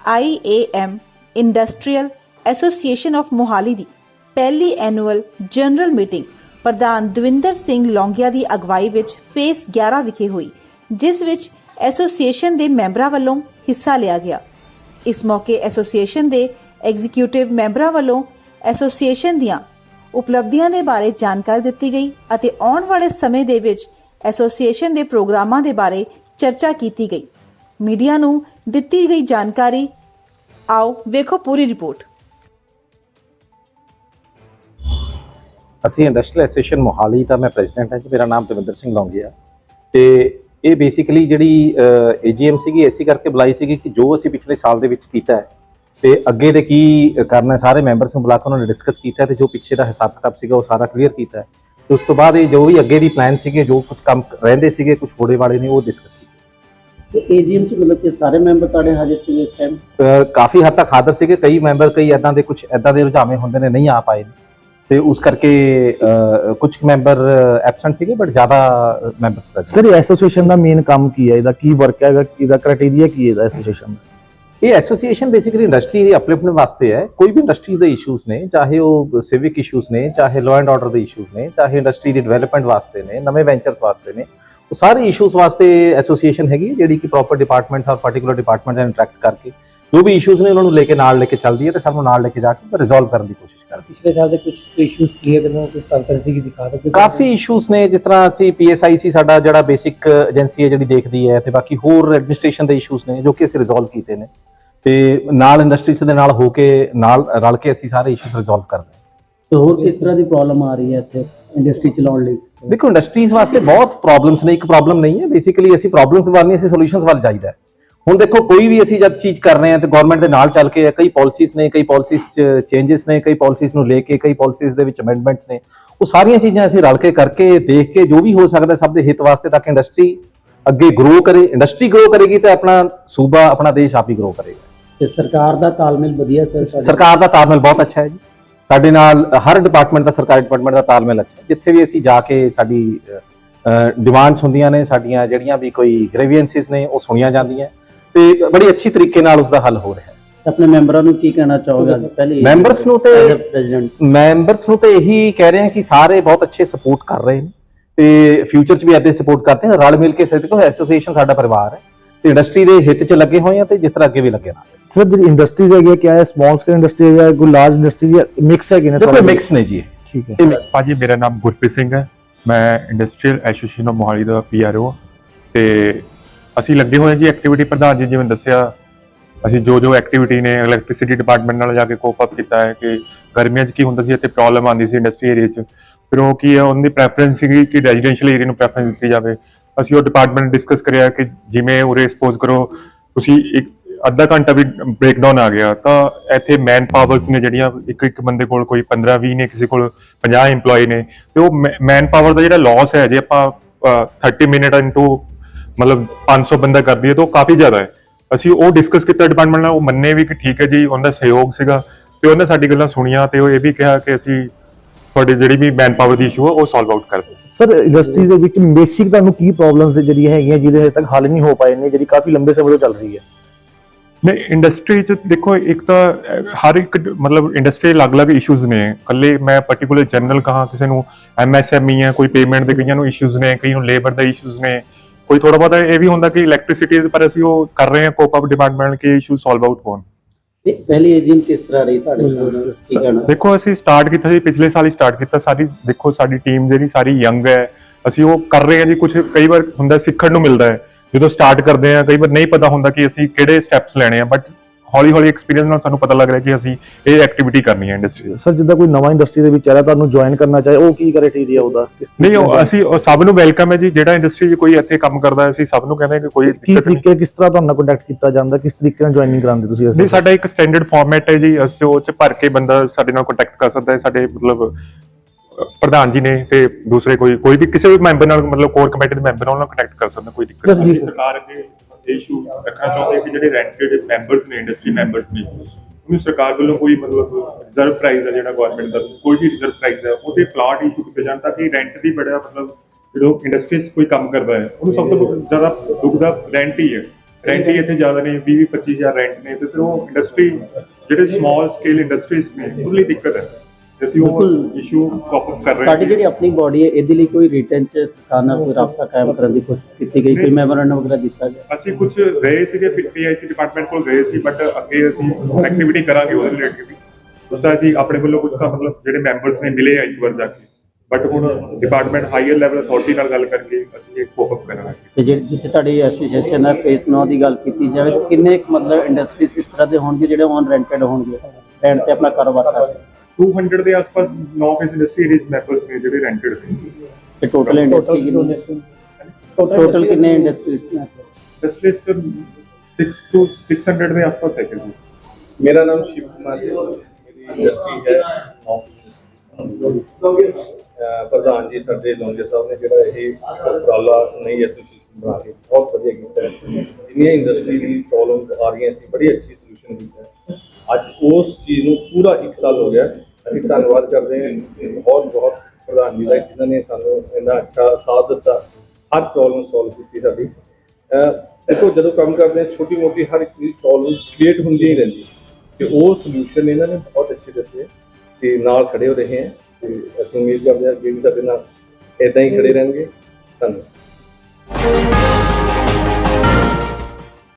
IAM industrial association of Mohali ਦੀ ਪਹਿਲੀ annual general meeting ਪ੍ਰਧਾਨ ਦਵਿੰਦਰ ਸਿੰਘ ਲੌਂਗਿਆ ਦੀ ਅਗਵਾਈ ਵਿੱਚ ਫੇਸ 11 ਵਿਖੇ ਹੋਈ, ਜਿਸ ਵਿੱਚ ਐਸੋਸੀਏਸ਼ਨ ਦੇ ਮੈਂਬਰਾਂ ਵੱਲੋਂ ਹਿੱਸਾ ਲਿਆ ਗਿਆ। ਇਸ ਮੌਕੇ ਐਸੋਸੀਏਸ਼ਨ ਦੇ ਐਗਜ਼ੀਕਿਊਟਿਵ ਮੈਂਬਰਾਂ ਵੱਲੋਂ ਐਸੋਸੀਏਸ਼ਨ ਦੀਆਂ ਉਪਲਬਧੀਆਂ ਦੇ ਬਾਰੇ ਜਾਣਕਾਰੀ ਦਿੱਤੀ ਗਈ ਅਤੇ ਆਉਣ ਵਾਲੇ ਸਮੇਂ ਦੇ ਵਿੱਚ ਐਸੋਸੀਏਸ਼ਨ ਦੇ ਪ੍ਰੋਗਰਾਮਾਂ ਦੇ ਬਾਰੇ ਚਰਚਾ ਕੀਤੀ ਗਈ। ਮੀਡੀਆ ਨੂੰ ਦਿੱਤੀ ਗਈ ਜਾਣਕਾਰੀ। ਆਓ ਵੇਖੋ ਪੂਰੀ ਰਿਪੋਰਟ। ਅਸੀਂ ਇੰਡਸਟਰੀਅਲ ਐਸੋਸੀਏਸ਼ਨ ਮੋਹਾਲੀ ਦਾ ਮੈਂ ਪ੍ਰੈਜ਼ੀਡੈਂਟ ਹਾਂ ਜੀ, ਮੇਰਾ ਨਾਮ ਦਵਿੰਦਰ ਸਿੰਘ ਲੌਂਗੀਆ। ਤੇ ਇਹ ਬੇਸਿਕਲੀ ਜਿਹੜੀ ਏਜੀਐਮ ਸੀਗੀ ਐਸੀ ਕਰਕੇ ਬੁਲਾਈ ਸੀਗੀ ਕਿ ਜੋ ਅਸੀਂ ਪਿਛਲੇ ਸਾਲ ਦੇ ਵਿੱਚ ਕੀਤਾ ਹੈ, ਤੇ ਅੱਗੇ ਦੇ ਕੀ ਕਰਨਾ ਸਾਰੇ ਮੈਂਬਰਸ ਨੂੰ ਬੁਲਾ ਕੇ ਉਹਨਾਂ ਨੇ ਡਿਸਕਸ ਕੀਤਾ ਹੈ ਤੇ ਜੋ ਪਿੱਛੇ ਦਾ ਹਿਸਾਬ ਕਿਤਾਬ ਸੀਗਾ ਉਹ ਸਾਰਾ ਕਲੀਅਰ ਕੀਤਾ ਹੈ। ਤੇ ਉਸ ਤੋਂ ਬਾਅਦ ਇਹ ਜੋ ਵੀ ਅੱਗੇ ਦੀ ਪਲਾਨ ਸੀਗੇ, ਜੋ ਕੁਝ ਕੰਮ ਰਹਿੰਦੇ ਸੀਗੇ ਕੁਝ ਹੋੜੇ ਵਾਲੇ ਨੇ ਉਹ ਡਿਸਕਸ ਕੀਤੇ। ਤੇ ਏਜੀਐਮ ਚ ਮਤਲਬ ਕਿ ਸਾਰੇ ਮੈਂਬਰ ਤੁਹਾਡੇ ਹਾਜ਼ਰ ਸੀ ਇਸ ਟਾਈਮ ਅਹ ਕਾਫੀ ਹੱਦ ਤੱਕ ਹਾਜ਼ਰ ਸੀਗੇ। ਕਈ ਮੈਂਬਰ ਕਈ ਐਦਾਂ ਦੇ ਕੁਝ ਐਦਾਂ ਦੇ ਰੁਝਾਵੇਂ ਹੁੰਦੇ ਨੇ ਨਹੀਂ ਆ ਪਾਏ ਤੇ ਉਸ ਕਰਕੇ ਕੁਝ ਮੈਂਬਰ ਐਬਸੈਂਟ ਸੀਗੇ ਬਟ ਜ਼ਿਆਦਾ ਮੈਂਬਰਸ ਪ੍ਰੈਜ਼ੈਂਟ ਸਰ ਐਸੋਸੀਏਸ਼ਨ ਦਾ ਮੇਨ ਕੰਮ ਕੀ ਹੈ? ਇਹਦਾ ਕੀ ਵਰਕ ਹੈਗਾ ਇਹਦਾ ਕ੍ਰਾਈਟੇਰੀਆ ਕੀ ਹੈ ਇਹਦਾ ਐਸੋਸੀਏਸ਼ਨ ਦਾ? ਇਹ ਐਸੋਸੀਏਸ਼ਨ ਬੇਸਿਕਲੀ ਇੰਡਸਟਰੀ ਦੀ ਅਪਲਿਫਟਮੈਂਟ ਵਾਸਤੇ ਹੈ। ਕੋਈ ਵੀ ਇੰਡਸਟਰੀ ਦੇ ਇਸ਼ੂਜ਼ ਨੇ, ਚਾਹੇ ਉਹ ਸਿਵਿਕ ਇਸ਼ੂਜ਼ ਨੇ, ਚਾਹੇ ਲਾਅ ਐਂਡ ਆਰਡਰ ਦੇ ਇਸ਼ੂਜ਼ ਨੇ, ਚਾਹੇ ਇੰਡਸਟਰੀ ਦੀ ਡਿਵੈਲਪਮੈਂਟ ਵਾਸਤੇ ਨੇ, ਨਵੇਂ ਵੈਂਚਰਸ ਵਾਸਤੇ ਨੇ, ਉਹ ਸਾਰੇ ਇਸ਼ੂਜ਼ ਵਾਸਤੇ ਐਸੋਸੀਏਸ਼ਨ ਹੈਗੀ ਜਿਹੜੀ ਕਿ ਪ੍ਰੋਪਰ ਡਿਪਾਰਟਮੈਂਟਸ ਔਰ ਪਾਰਟਿਕੂਲਰ ਡਿਪਾਰਟਮੈਂਟਸ ਨਾਲ ਇੰਟਰੈਕਟ ਕਰਕੇ। ਜੋ ਵੀ ਇਸ਼ੂਜ਼ ਨੇ ਉਹਨਾਂ ਨੂੰ ਲੈ ਕੇ ਨਾਲ ਲੈ ਕੇ ਚੱਲਦੀ ਹੈ ਤੇ ਸਭ ਨੂੰ ਨਾਲ ਲੈ ਕੇ ਜਾ ਕੇ ਰਿਜ਼ੋਲਵ ਕਰਨ ਦੀ ਕੋਸ਼ਿਸ਼ ਕਰਦੀ ਹੈ। ਪਿਛਲੇ ਸਾਲ ਦੇ ਕੁਝ ਇਸ਼ੂਜ਼ ਕਲੀਅਰ ਕਰਨਾ ਕੁਝ ਟ੍ਰਾਂਸਪੇਰੈਂਸੀ ਕੀ ਦਿਖਾ ਸਕਦੇ ਕਾਫੀ ਇਸ਼ੂਜ਼ ਨੇ ਜਿਸ ਤਰ੍ਹਾਂ ਅਸੀਂ ਪੀਐਸਆਈਸੀ ਸਾਡਾ ਜਿਹੜਾ ਬੇਸਿਕ ਏਜੰਸੀ ਹੈ ਜਿਹੜੀ ਦੇਖਦੀ ਹੈ ਤੇ ਬਾਕੀ ਹੋਰ ਐਡਮਿਨਿਸਟ੍ਰੇਸ਼ਨ ਦੇ ਇਸ਼ੂਜ਼ ਨੇ ਜੋ ਕਿ ਅਸੀਂ ਰਿਜ਼ੋਲਵ ਕੀਤੇ ਨੇ। ਤੇ ਨਾਲ ਇੰਡਸਟਰੀਜ਼ ਦੇ ਨਾਲ ਹੋ ਕੇ ਨਾਲ ਰਲ ਕੇ ਅਸੀਂ ਸਾਰੇ ਇਸ਼ੂਜ਼ ਰਿਜ਼ੋਲਵ ਕਰਦੇ ਹਾਂ। ਤੇ ਹੋਰ ਕਿਸ ਤਰ੍ਹਾਂ ਦੀ ਪ੍ਰੋਬਲਮ ਆ ਰਹੀ ਹੈ ਇੱਥੇ ਇੰਡਸਟਰੀ ਚਲਾਉਣ ਲਈ? ਦੇਖੋ ਇੰਡਸਟਰੀਜ਼ ਵਾਸਤੇ ਬਹੁਤ ਪ੍ਰੋਬਲਮਸ ਨੇ ਇੱਕ ਪ੍ਰੋਬਲਮ ਨਹੀਂ ਹੈ। ਬੇਸਿਕਲੀ ਅਸੀਂ ਪ੍ਰੋਬਲਮਸ ਵੱਲ ਨਹੀਂ ਅਸੀਂ ਸੋਲੂਸ਼ਨਸ ਵੱਲ ਜਾਈਦਾ ਹੈ। ਹੁਣ ਦੇਖੋ ਕੋਈ ਵੀ ਅਸੀਂ ਜਦ ਚੀਜ਼ ਕਰ ਰਹੇ ਹਾਂ ਤੇ ਗਵਰਨਮੈਂਟ ਦੇ ਨਾਲ ਚੱਲ ਕੇ ਕਈ ਪਾਲਿਸੀਜ਼ ਨੇ ਕਈ ਪਾਲਿਸੀਜ਼ ਚ ਚੇਂਜਸ ਨੇ ਕਈ ਪਾਲਿਸੀਜ਼ ਨੂੰ ਲੈ ਕੇ ਕਈ ਪਾਲਿਸੀਜ਼ ਦੇ ਵਿੱਚ ਅਮੈਂਡਮੈਂਟਸ ਨੇ ਉਹ ਸਾਰੀਆਂ ਚੀਜ਼ਾਂ ਅਸੀਂ ਰਲ ਕੇ ਕਰਕੇ ਦੇਖ ਕੇ ਜੋ ਵੀ ਹੋ ਸਕਦਾ ਸਭ ਦੇ ਹਿੱਤ ਵਾਸਤੇ ਤਾਂ ਕਿ ਇੰਡਸਟਰੀ ਅੱਗੇ ਗਰੋ ਕਰੇ ਇੰਡਸਟਰੀ ਗਰੋ ਕਰੇਗੀ ਤੇ ਆਪਣਾ ਸੂਬਾ ਆਪਣਾ ਦੇਸ਼ ਆਪ ਹੀ ਗਰੋ ਕਰੇਗਾ। ਤੇ ਸਰਕਾਰ ਦਾ ਤਾਲਮੇਲ ਵਧੀਆ ਸਰ ਸਰਕਾਰ ਦਾ ਤਾਲਮੇਲ ਬਹੁਤ ਅੱਛਾ ਹੈ ਜੀ। ਸਾਡੇ ਨਾਲ ਹਰ ਡਿਪਾਰਟਮੈਂਟ ਦਾ ਸਰਕਾਰੀ ਡਿਪਾਰਟਮੈਂਟ ਦਾ ਤਾਲਮੇਲ ਅੱਛਾ ਜਿੱਥੇ ਵੀ ਅਸੀਂ ਜਾ ਕੇ ਸਾਡੀ ਡਿਮਾਂਡਸ ਹੁੰਦੀਆਂ ਨੇ ਸਾਡੀਆਂ ਜਿਹੜੀਆਂ ਵੀ ਕੋਈ ਗ੍ਰੇਵੀਐਂਸਿਸ ਨੇ ਉਹ ਸੁਣੀਆਂ ਜਾਂਦੀਆਂ। ਤੇ ਬੜੀ ਅੱਛੀ ਤਰੀਕੇ ਨਾਲ ਉਸ ਦਾ ਹੱਲ ਹੋ ਰਿਹਾ ਹੈ। ਆਪਣੇ ਮੈਂਬਰਾਂ ਨੂੰ ਕੀ ਕਹਿਣਾ ਚਾਹੋਗੇ ਅੱਜ? ਪਹਿਲੇ Members ਨੂੰ ਤੇ- ਪ੍ਰੈਜ਼ੀਡੈਂਟ ਮੈਂਬਰਸ ਨੂੰ ਤਾਂ ਇਹੀ ਕਹਿ ਰਹੇ ਹਾਂ ਕਿ ਸਾਰੇ ਬਹੁਤ ਅੱਛੇ ਸਪੋਰਟ ਕਰ ਰਹੇ ਨੇ। ਤੇ ਫਿਊਚਰ 'ਚ ਵੀ ਐਦੇ ਸਪੋਰਟ ਕਰਦੇ ਹਾਂ ਰਲ ਮਿਲ ਕੇ ਸਾਡੇ ਕੋਲ ਐਸੋਸੀਏਸ਼ਨ ਸਾਡਾ ਪਰਿਵਾਰ ਹੈ। ਤੇ ਇੰਡਸਟਰੀ ਦੇ ਹਿੱਤ 'ਚ ਲੱਗੇ ਹੋਏ ਆ ਤੇ ਜਿਸ ਤਰ੍ਹਾਂ ਅੱਗੇ ਵੀ ਲੱਗੇ ਰਹਾਂਗੇ ਸਰ ਜਿਹੜੀ ਇੰਡਸਟਰੀਜ਼ ਹੈਗੀ ਹੈ, ਕਿਆ ਹੈ ਸਮਾਲ ਸਕੇਲ ਇੰਡਸਟਰੀ ਹੈ ਕੋਈ ਲਾਰਜ ਇੰਡਸਟਰੀ ਹੈ ਮਿਕਸ ਹੈ ਕਿ ਨਾ ਦੇਖੋ ਮਿਕਸ ਨੇ ਜੀ। ਠੀਕ ਹੈ। ਭਾਜੀ ਮੇਰਾ ਨਾਮ ਗੁਰਪ੍ਰੀਤ ਸਿੰਘ ਹੈ। ਮੈਂ ਇੰਡਸਟਰੀਅਲ ਐਸੋਸੀਏਸ਼ਨ ਆਫ ਮੋਹਾਲੀ ਦਾ ਪੀਆਰਓ ਤੇ ਅਸੀਂ ਲੱਗੇ ਹੋਏ ਹਾਂ ਜੀ ਐਕਟੀਵਿਟੀ ਪ੍ਰਧਾਨ ਜੀ ਜਿਵੇਂ ਦੱਸਿਆ ਅਸੀਂ ਜੋ ਜੋ ਐਕਟੀਵਿਟੀ ਨੇ ਇਲੈਕਟ੍ਰਿਸਿਟੀ ਡਿਪਾਰਟਮੈਂਟ ਨਾਲ ਜਾ ਕੇ ਕੋਪ ਅਪ ਕੀਤਾ ਹੈ ਕਿ ਗਰਮੀਆਂ 'ਚ ਕੀ ਹੁੰਦਾ ਸੀ ਇੱਥੇ ਪ੍ਰੋਬਲਮ ਆਉਂਦੀ ਸੀ ਇੰਡਸਟਰੀ ਏਰੀਆ 'ਚ। ਫਿਰ ਉਹ ਕੀ ਹੈ ਉਹਦੀ ਪ੍ਰੈਫਰੈਂਸ ਸੀਗੀ ਕਿ ਰੈਜ਼ੀਡੈਂਸ਼ੀਅਲ ਏਰੀਆ ਨੂੰ ਪ੍ਰੈਫਰੈਂਸ ਦਿੱਤੀ ਜਾਵੇ। ਅਸੀਂ ਉਹ ਡਿਪਾਰਟਮੈਂਟ ਡਿਸਕਸ ਕਰਿਆ ਕਿ ਜਿਵੇਂ ਉਰੇ ਸਪੋਜ਼ ਕਰੋ ਤੁਸੀਂ ਇੱਕ ਅੱਧਾ ਘੰਟਾ ਵੀ ਬ੍ਰੇਕਡਾਊਨ ਆ ਗਿਆ ਤਾਂ ਇੱਥੇ ਮੈਨ ਪਾਵਰਸ ਨੇ ਜਿਹੜੀਆਂ ਇੱਕ ਇੱਕ ਬੰਦੇ ਕੋਲ ਕੋਈ 15 20 ਨੇ ਕਿਸੇ ਕੋਲ 50 EMPLOYE ਨੇ ਤੇ ਉਹ ਮੈਨ ਪਾਵਰ ਦਾ ਜਿਹੜਾ ਲਾਸ ਹੈ ਜੇ ਆਪਾਂ ਅਹ, 30 ਮਿੰਟ ਇਨਟੂ ਮਤਲਬ 500 ਬੰਦਾ ਕਰ ਦਈਏ ਤਾਂ ਉਹ ਕਾਫੀ ਜ਼ਿਆਦਾ ਹੈ। ਅਸੀਂ ਉਹ ਡਿਸਕਸ ਕੀਤਾ ਡਿਪਾਰਟਮੈਂਟ ਨਾਲ ਉਹ ਮੰਨੇ ਵੀ ਕਿ ਠੀਕ ਹੈ ਜੀ ਉਹਨਾਂ ਦਾ ਸਹਿਯੋਗ ਸੀਗਾ ਤੇ ਉਹਨੇ ਸਾਡੀ ਗੱਲਾਂ ਸੁਣੀਆਂ ਤੇ ਉਹ ਇਹ ਵੀ ਕਿਹਾ ਕਿ ਅਸੀਂ ਤੁਹਾਡੀ ਜਿਹੜੀ ਵੀ ਮੈਨ ਪਾਵਰ ਦੀ ਇਸ਼ੂ ਹੈ ਉਹ ਸੋਲਵ ਆਊਟ ਕਰ ਦਿੰਦੇ ਸਰ ਇੰਡਸਟਰੀ ਦੇ ਵਿੱਚ ਬੇਸਿਕ ਤੁਹਾਨੂੰ ਕੀ ਪ੍ਰੋਬਲਮਸ ਜਿਹੜੀਆਂ ਹੈਗੀਆਂ ਜਿਹਦੇ ਹਜੇ ਤੱਕ ਹੱਲ ਨਹੀਂ ਹੋ ਪਾਏ ਨੇ ਜਿਹੜੀ ਕਾਫੀ ਲੰਬੇ ਸਮੇਂ ਤੋਂ ਚੱਲ ਰਹੀ ਹੈ? ਨਹੀਂ ਇੰਡਸਟਰੀ ਚ ਦੇਖੋ ਇੱਕ ਤਾਂ ਹਰ ਇੱਕ ਮਤਲਬ ਇੰਡਸਟਰੀ ਅਲੱਗ-ਅਲੱਗ ਇਸ਼ੂਜ਼ ਨੇ। ਕੱਲੇ ਮੈਂ ਪਾਰਟਿਕੂਲਰ ਜਨਰਲ ਕਹਾ ਕਿਸੇ ਨੂੰ ਐਮਐਸਐਮਈ ਹੈ ਕੋਈ ਪੇਮੈਂਟ ਦੇ ਕਈਆਂ ਨੂੰ ਇਸ਼ੂਜ਼ ਨੇ ਕਈ ਨੂੰ ਲੇਬਰ ਦਾ ਇਸ਼ੂਜ਼ ਨੇ। ਕੋਈ ਥੋੜਾ ਬਹੁਤਾ ਇਹ ਵੀ ਹੁੰਦਾ ਕਿ ਇਲੈਕਟ੍ਰਿਸਿਟੀ ਪਰ ਅਸੀਂ ਉਹ ਕਰ ਰਹੇ ਹਾਂ ਕੋਪ ਅਪ ਡਿਪਾਰਟਮੈਂਟ ਕੇ ਇਸ਼ੂ ਸੋਲਵ ਆਊਟ ਹੋਣ। ਤੇ ਪਹਿਲੀ ਏਜੀਐਮ ਕਿਸ ਤਰ੍ਹਾਂ ਰਹੀ ਤੁਹਾਡੇ ਸਾਹਮਣੇ ਕੀ ਕਹਿਣਾ? ਦੇਖੋ ਅਸੀਂ ਸਟਾਰਟ ਕੀਤਾ ਸੀ ਪਿਛਲੇ ਸਾਲ ਹੀ ਸਟਾਰਟ ਕੀਤਾ। ਸਾਰੀ ਦੇਖੋ ਸਾਡੀ ਟੀਮ ਜਿਹੜੀ ਸਾਰੀ ਯੰਗ ਹੈ ਅਸੀਂ ਉਹ ਕਰ ਰਹੇ ਹਾਂ ਜੀ। ਕੁਝ ਕਈ ਵਾਰ ਹੁੰਦਾ ਸਿੱਖਣ ਨੂੰ ਮਿਲਦਾ ਹੈ। ਜਦੋਂ ਸਟਾਰਟ ਕਰਦੇ ਆ ਕਈ ਵਾਰ ਨਹੀਂ ਪਤਾ ਹੁੰਦਾ ਕਿ ਅਸੀਂ ਕਿਹੜੇ ਸਟੈਪਸ ਲੈਣੇ ਆ। ਬਟ ਹੌਲੀ ਹੌਲੀ ਐਕਸਪੀਰੀਅੰਸ ਨਾਲ ਸਾਨੂੰ ਪਤਾ ਲੱਗ ਰਿਹਾ ਕਿ ਅਸੀਂ ਇਹ ਐਕਟੀਵਿਟੀ ਕਰਨੀ ਹੈ ਇੰਡਸਟਰੀ ਸਰ ਜਿੱਦਾਂ ਕੋਈ ਨਵਾਂ ਇੰਡਸਟਰੀ ਦੇ ਵਿੱਚ ਆ ਰਿਹਾ ਤੁਹਾਨੂੰ ਜੁਆਇਨ ਕਰਨਾ ਚਾਹੇ ਉਹ ਕੀ ਕ੍ਰਾਈਟੇਰੀਆ ਉਹਦਾ? ਨਹੀਂ ਉਹ ਅਸੀਂ ਉਹ ਸਭ ਨੂੰ ਵੈਲਕਮ ਹੈ ਜੀ। ਜਿਹੜਾ ਇੰਡਸਟਰੀ 'ਚ ਕੋਈ ਇੱਥੇ ਕੰਮ ਕਰਦਾ ਹੈ, ਅਸੀਂ ਸਭ ਨੂੰ ਕਹਿੰਦੇ ਹਾਂ ਕਿ ਕੋਈ ਕੀ ਦਿੱਕਤ ਨਹੀਂ। ਤਰੀਕੇ ਕਿਸ ਤਰ੍ਹਾਂ ਤੁਹਾਨੂੰ ਕੰਟੈਕਟ ਕੀਤਾ ਜਾਂਦਾ? ਕਿਸ ਤਰੀਕੇ ਨਾਲ ਜੁਆਇਨਿੰਗ ਕਰਾਉਂਦੇ ਤੁਸੀਂ ਨਹੀਂ ਸਾਡਾ ਇੱਕ ਸਟੈਂਡਰਡ ਫਾਰਮੈਟ ਹੈ ਜੀ। ਅਸੀਂ ਉਹ ਚ ਭਰ ਕੇ ਬੰਦਾ ਸਾਡੇ ਨਾਲ ਕੰਟੈਕਟ ਕਰ ਸਕਦਾ ਹੈ। ਸਾਡੇ ਮਤਲਬ ਅਹ, ਪ੍ਰਧਾਨ ਜੀ ਨੇ ਤੇ ਦੂਸਰੇ ਕੋਈ ਕੋਈ ਵੀ ਕਿਸੇ ਵੀ ਮੈਂਬਰ ਨਾਲ ਮਤਲਬ ਕੋਰ ਕਮੇਟੀ ਦੇ ਮੈਂਬਰ ਨਾਲ ਕੰਟੈਕਟ ਕਰ ਸਕਦਾ ਕੋਈ ਦਿੱਕਤ ਨਹੀਂ। ਜੀ- ਸਰਕਾਰ ਅੱਗੇ ਇਸ਼ੂ ਰੱਖਣਾ ਚਾਹੁੰਦੇ ਕਿ ਜਿਹੜੇ ਰੈਂਟਡ ਮੈਂਬਰਸ ਨੇ ਇੰਡਸਟਰੀ ਮੈਂਬਰਸ ਨੇ, ਉਹਨੂੰ ਸਰਕਾਰ ਵੱਲੋਂ ਕੋਈ ਮਤਲਬ ਰਿਜ਼ਰਵ ਪ੍ਰਾਈਸ ਹੈ ਜਿਹੜਾ ਗਵਰਨਮੈਂਟ ਦਾ, ਕੋਈ ਵੀ ਰਿਜ਼ਰਵ ਪ੍ਰਾਈਸ ਹੈ ਉਹਦੇ ਪਲਾਟ ਇਸ਼ੂ ਕੀਤੇ ਜਾਣ ਤਾਂ ਕਿ ਰੈਂਟ ਦੀ ਬੜਾ ਮਤਲਬ ਜਦੋਂ ਇੰਡਸਟਰੀ ਕੋਈ ਕੰਮ ਕਰਦਾ ਹੈ, ਉਹਨੂੰ ਸਭ ਤੋਂ ਜ਼ਿਆਦਾ ਦੁੱਖ ਦਾ ਰੈਂਟ ਹੀ ਹੈ। ਰੈਂਟ ਹੀ ਇੱਥੇ ਜ਼ਿਆਦਾ ਨੇ 20 25000 ਰੈਂਟ ਨੇ ਤੇ ਫਿਰ ਉਹ ਇੰਡਸਟਰੀ ਜਿਹੜੇ ਸਮਾਲ ਸਕੇਲ ਇੰਡਸਟਰੀਜ਼ ਨੇ, ਉਹਦੇ ਲਈ ਦਿੱਕਤ ਹੈ। ਅਸੀਂ ਉਹ ਬਿਲਕੁਲ। ਇਸ਼ੂ ਕਾਪ ਅਪ ਕਰ ਰਹੇ ਤੁਹਾਡੀ ਜਿਹੜੀ ਆਪਣੀ ਬਾਡੀ ਹੈ ਇਹਦੇ ਲਈ ਕੋਈ ਰਿਟਰਨ ਚ ਸਰਕਾਰ ਨਾਲ ਕੋਈ ਰਾਬਤਾ ਕਾਇਮ ਕਰਨ ਦੀ ਕੋਸ਼ਿਸ਼ ਕੀਤੀ ਗਈ? ਕੋਈ ਮੈਮੋਰੰਡਮ ਵਗੈਰਾ ਦਿੱਤਾ ਗਿਆ? ਅਸੀਂ ਕੁਝ ਗਏ ਸੀਗੇ ਪੀਆਈਸੀ ਡਿਪਾਰਟਮੈਂਟ ਕੋਲ ਗਏ ਸੀ ਬਟ ਅੱਗੇ ਅਸੀਂ ਐਕਟੀਵਿਟੀ ਕਰਾਂਗੇ ਉਹਦੇ ਰਿਲੇਟਿਵ ਵੀ। ਉਸ ਤਾਂ ਅਸੀਂ ਆਪਣੇ ਵੱਲੋਂ ਕੁਝ ਤਾਂ ਮਤਲਬ ਜਿਹੜੇ ਮੈਂਬਰਸ ਨੇ ਮਿਲੇ ਆ ਇੱਕ ਵਾਰ ਜਾ ਕੇ। ਬਟ ਹੁਣ ਡਿਪਾਰਟਮੈਂਟ ਹਾਈਅਰ ਲੈਵਲ ਅਥਾਰਟੀ ਨਾਲ ਗੱਲ ਕਰਕੇ ਅਸੀਂ ਇੱਕ ਕੋਪ ਅਪ ਕਰਾਂਗੇ। ਤੇ ਜਿਹੜੀ ਜਿੱਥੇ ਤੁਹਾਡੀ ਐਸੋਸੀਏਸ਼ਨ ਹੈ ਫੇਸ 9 ਦੀ ਗੱਲ ਕੀਤੀ ਜਾਵੇ ਤਾਂ ਕਿੰਨੇ ਕੁ ਮਤਲਬ ਇੰਡਸਟਰੀਜ਼ ਇਸ ਤਰ੍ਹਾਂ ਦੇ ਹੋਣਗੇ ਜਿਹੜੇ ਔਨ ਰੈਂਟਡ ਹੋਣਗੇ? ਰੈਂਟ ਤੇ ਆਪਣਾ ਕਾਰੋਬਾਰ ਕਰਦੇ। 200 ਦੇ ਆਸ-ਪਾਸ 9 ਫੇਸ ਇੰਡਸਟਰੀ ਏਰੀਆ ਮੈਂਬਰਸ ਨੇ ਜਿਹੜੇ ਰੈਂਟਡ ਨੇ। ਤੇ ਟੋਟਲ ਇੰਡਸਟਰੀ ਕਿੰਨੀ ਟੋਟਲ ਕਿੰਨੇ ਇੰਡਸਟਰੀਜ਼ ਨੇ? ਸਪੈਸ਼ਲਿਸਟ 6 to 600 ਦੇ ਆਸ-ਪਾਸ ਹੈ ਕਿ ਮੇਰਾ ਨਾਮ ਸ਼ਿਵ ਕੁਮਾਰ ਹੈ। ਮੇਰੀ ਇੰਡਸਟਰੀ ਹੈ ਪ੍ਰਧਾਨ ਜੀ ਸਾਡੇ ਲੋਂਗੇ ਸਾਹਿਬ ਨੇ ਜਿਹੜਾ ਇਹ ਉਪਰਾਲਾ ਨਈ ਐਸੋਸੀਏਸ਼ਨ ਬਣਾ ਕੇ ਬਹੁਤ ਵਧੀਆ ਕੀਤਾ ਹੈ। ਜਿੰਨੀਆਂ ਇੰਡਸਟਰੀ ਦੀ ਪ੍ਰੋਬਲਮਸ ਆ ਰਹੀਆਂ ਸੀ ਬੜੀ ਅੱਛੀ ਸੋਲੂਸ਼ਨ ਕੀਤਾ ਹੈ। ਅੱਜ ਉਸ ਚੀਜ਼ ਨੂੰ ਪੂਰਾ 1 ਸਾਲ ਹੋ ਗਿਆ। ਅਸੀਂ ਧੰਨਵਾਦ ਕਰਦੇ ਹਾਂ। ਬਹੁਤ ਬਹੁਤ ਪ੍ਰਧਾਨ ਜੀ ਦਾ ਜਿਨ੍ਹਾਂ ਨੇ ਸਾਨੂੰ ਇੰਨਾ ਅੱਛਾ ਸਾਥ ਦਿੱਤਾ। ਹਰ ਪ੍ਰੋਬਲਮ ਸੋਲਵ ਕੀਤੀ ਸਾਡੀ। ਦੇਖੋ, ਜਦੋਂ ਕੰਮ ਕਰਦੇ ਹਾਂ ਛੋਟੀ ਮੋਟੀ ਹਰ ਇੱਕ ਚੀਜ਼ ਪ੍ਰੋਬਲਮ ਕ੍ਰੀਏਟ ਹੁੰਦੀ ਹੀ ਰਹਿੰਦੀ ਹੈ ਤੇ ਉਹ ਸੋਲੂਸ਼ਨ ਇਹਨਾਂ ਨੇ ਬਹੁਤ ਅੱਛੇ ਦਿੱਤੇ। ਤੇ ਨਾਲ ਖੜੇ ਹੋ ਰਹੇ ਹੈ। ਤੇ ਅਸੀਂ ਉਮੀਦ ਕਰਦੇ ਹਾਂ ਕਿ ਵੀ ਸਾਡੇ ਨਾਲ ਇਦਾਂ ਹੀ ਖੜੇ ਰਹਿਣਗੇ। ਧੰਨਵਾਦ।